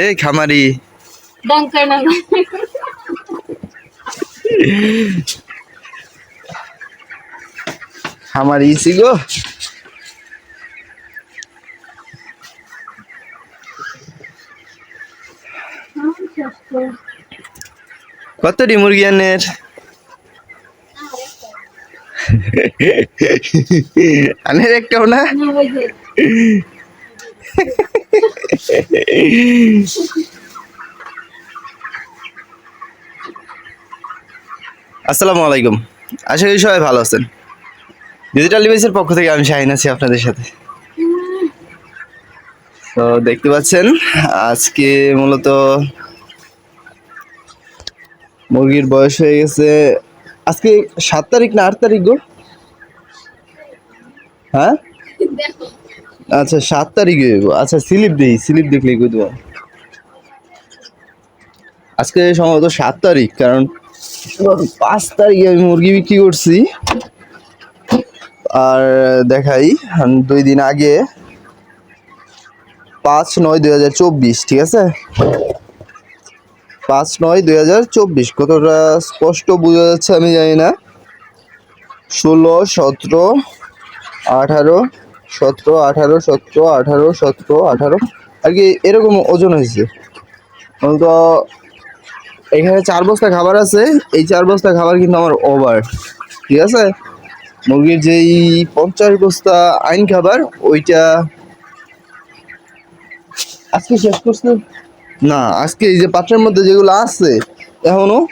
এই খামারি। খামারি ইসি গো। কতটি মুরগি আনের? আনের একটাও না? আসসালামু আলাইকুম। আশা করি সবাই ভালো আছেন। ডিজিটাল ডিভাইসের পক্ষ থেকে আমি শাহিন আছি আপনাদের সাথে। তো দেখতে পাচ্ছেন, আজকে মূলত মুরগির বয়স হয়ে গেছে, আজকে সাত তারিখ না আট তারিখ গো? হ্যাঁ? আচ্ছা সাত তারিখে আচ্ছা স্লিপ দিই, স্লিপ দেখলেই কই দেবো আজকে সম্ভবত সাত তারিখ, কারণ পাঁচ তারিখে আমি মুরগি বিক্রি করছি। আর দেখাই দুই দিন আগে পাঁচ নয় দুই হাজার চব্বিশ, ঠিক আছে? পাঁচ নয় দুই হাজার চব্বিশ, কতটা স্পষ্ট বোঝা যাচ্ছে আমি জানি না। ষোলো, সতেরো, আঠারো সতেরো, আঠারো সতেরো আঠারো সতেরো, আঠারো। আর কি এরকম ওজন হয়েছে। মূলত এখানে চার বস্তা খাবার আছে। এই চার বস্তা খাবার কিন্তু আমার ওভার ঠিক আছে? মুরগির যেই পঞ্চাশ বস্তা আইন খাবার, ওইটা আজকে শেষ করছে। না, আজকে এই যে পাত্রের মধ্যে যেগুলো আছে এখনও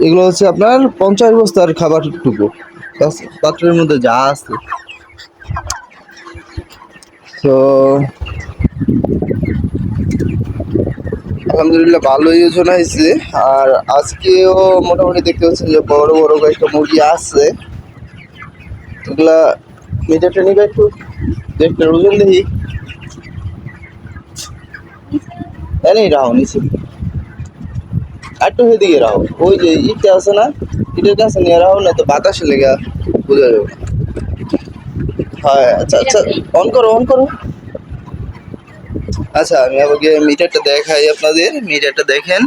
এগুলো হচ্ছে আপনার পঞ্চাশ বস্তার খাবারটুকু। পাত্র- পাত্রের মধ্যে যা আছে। তো আলহামদুলিল্লাহ ভালোই ওজন হয়েছে। আর আজকেও মোটামুটি দেখতে পাচ্ছেন যে বড় বড় কয়েকটা মুরগি আছে। এগুলা মিটারটা নিবে একটু। দেখতে ওজন দেখি। নিচে। একটু ওই যে ইটটা আছে না, ইটের কাছে নিয়ে রাহো না তো বাতাসে লেগে, বোঝা যাবে। হ্যাঁ আচ্ছা আচ্ছা অন করো অন করো। আচ্ছা আমি আগে মিটারটা দেখাই আপনাদের, মিটারটা দেখেন।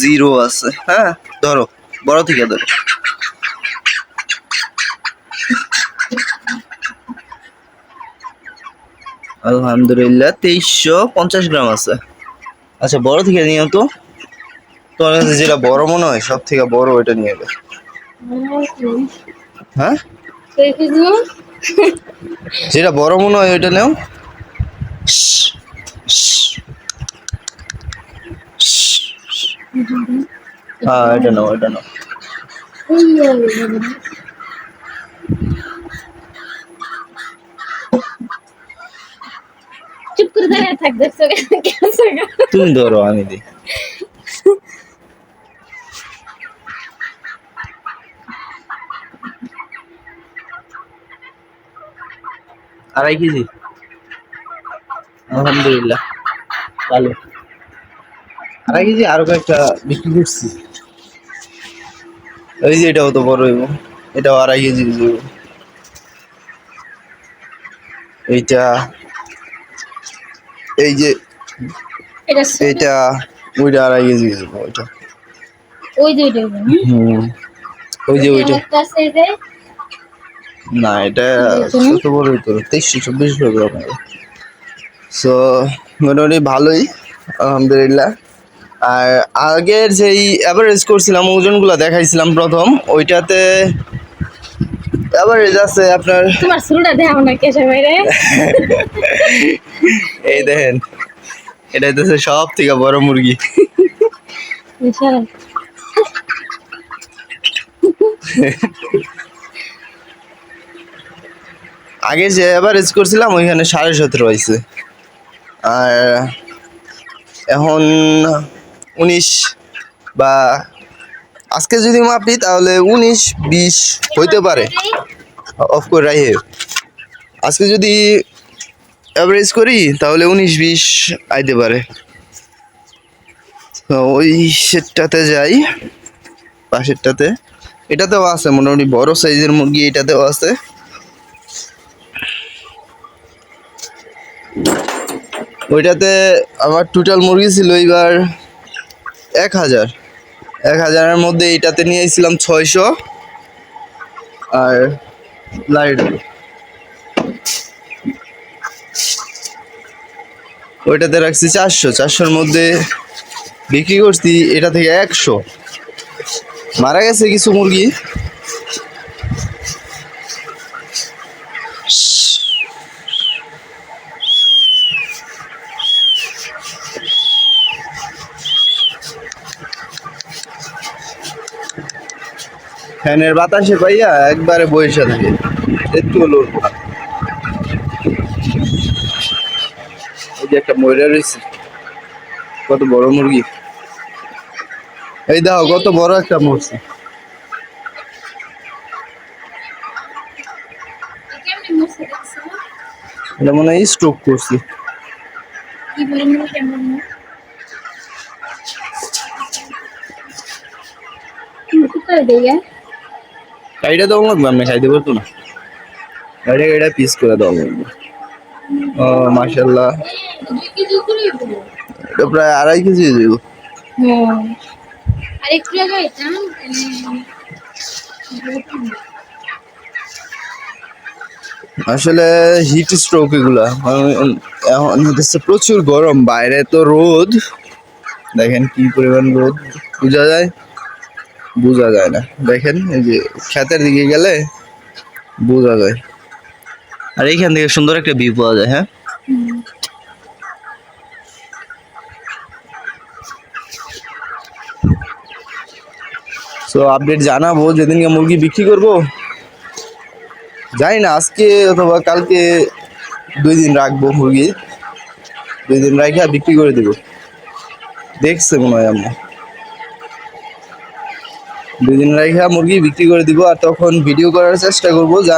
জিরো আছে হ্যাঁ ধরো, বড় থেকে ধরো। আলহামদুলিল্লাহ, তেইশশো পঞ্চাশ গ্রাম আছে। আচ্ছা বড় থেকে নিও তো। তোমার কাছে যেটা বড় মনে হয় সব থেকে বড় ওইটা নিয়ে যাবে হ্যাঁ? যেটা বড় মনে হয় ওইটা নেও। হ্যাঁ এটা নাও এটা নাও। চুপ করে দাঁড়িয়ে থাক দেখছ? তুমি ধরো আমি দিই। আড়াই কেজি। আলহামদুলিল্লাহ। ভালো। আড়াই কেজি আরও কয়েকটা বিক্রি করছি। ওই যে এটাও তো বড় হইব। এটাও আড়াই কেজি হইব এইটা এই যে এটা এইটা ওইটা আড়াই কেজি হইব ওইটা। ওই যে ওইটা। হুম। ওই যে ওইটা। না এটা। ছোট বড় তো তেইশশো চব্বিশ গ্রাম সো মোটামুটি ভালোই আলহামদুলিল্লাহ। আর আগের যেই অ্যাভারেজ করছিলাম ওজনগুলো দেখাইছিলাম প্রথম ওইটাতে অ্যাভারেজ আছে আপনার তোমার শুরুটা দেখাও না কেসে বাইরে এই দেখেন এটা হচ্ছে সব থেকে বড় মুরগি। বিশাল আগে যে অ্যাভারেজ করছিলাম, ওইখানে সাড়ে সতেরো হয়েছে। আর এখন উনিশ বা আজকে যদি মাপি, তাহলে উনিশ, বিশ হইতে পারে। অফ করে রাখে আজকে যদি অ্যাভারেজ করি, তাহলে উনিশ, বিশ আইতে পারে। ওই সেটটাতে যাই। পাশেরটাতে। এটাতেও আছে, মোটামুটি বড় সাইজের মুরগি, এটাতেও আছে। ওইটাতে আমার টোটাল মুরগি ছিল এবার এক হাজার। এক হাজারের মধ্যে এইটাতে নিয়ে এসেছিলাম ছয়শো আর লাইট ওইটাতে রাখছি চারশো। চারশোর মধ্যে বিক্রি করছি এটা থেকে একশো। মারা গেছে কিছু মুরগি। ফ্যানের বাতাসে পাইয়া একবারে বসে থাকে। একটু না এই যে একটা ময়রা রয়েছে কত বড় মুরগি। এই দেখো কত বড় একটা দেখছ? এটা মনে হয় স্ট্রোক করছে। কি বলে মুড়ি কেমন কোথায় দিয়ে কাইটা দেওয়া লাগবে? আমি খাইতে পারতো না। এটা এটা পিস করে দেওয়া লাগবে। ও মাশাল্লাহ দেবো এটা প্রায় আড়াই কেজি হয়ে যাবে। হ্যাঁ। আসলে হিট স্ট্রোক এগুলা এখন হচ্ছে প্রচুর গরম বাইরে তো রোদ। দেখেন কি পরিমাণ রোদ বোঝা যায়? বোঝা যায় না। দেখেন এই যে ক্ষেতের দিকে গেলে বোঝা যায়। আর এইখান থেকে সুন্দর একটা ভিউ পাওয়া যায় হ্যাঁ? তো আপডেট জানাব যেদিনকে মুরগি বিক্রি করব। জানি না আজকে অথবা কালকে দুই দিন রাখব মুরগি। দুই দিন রাখে বিক্রি করে দেবো। দেখছে মনে হয় আমরা দুই দিন রাখে মুরগি বিক্রি করে দিব আর তখন ভিডিও করার চেষ্টা করব, যা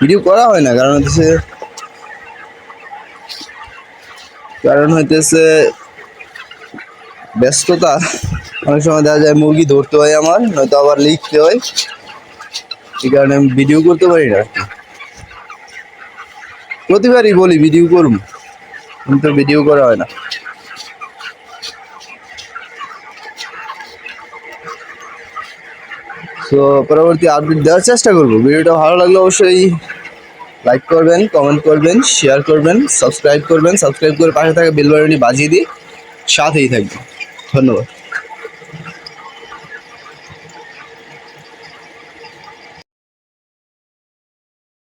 ভিডিও করা হয় না, কারণ হচ্ছে কারণ হইতেছে ব্যস্ততা। অনেক সময় দেখা যায় মুরগি ধরতে হয় আমার, নয়তো আবার লিখতে হয়। এই কারণে আমি ভিডিও করতে পারি না প্রতিবারই বলি ভিডিও করুন কিন্তু ভিডিও করা হয় না। তো পরবর্তী আপডেট দেওয়ার চেষ্টা করব। ভিডিওটা ভালো লাগলে অবশ্যই লাইক করবেন কমেন্ট করবেন শেয়ার করবেন সাবস্ক্রাইব করবেন সাবস্ক্রাইব করে পাশে থাকা বেল বাজিয়ে দিই সাথেই থাকবে ধন্যবাদ।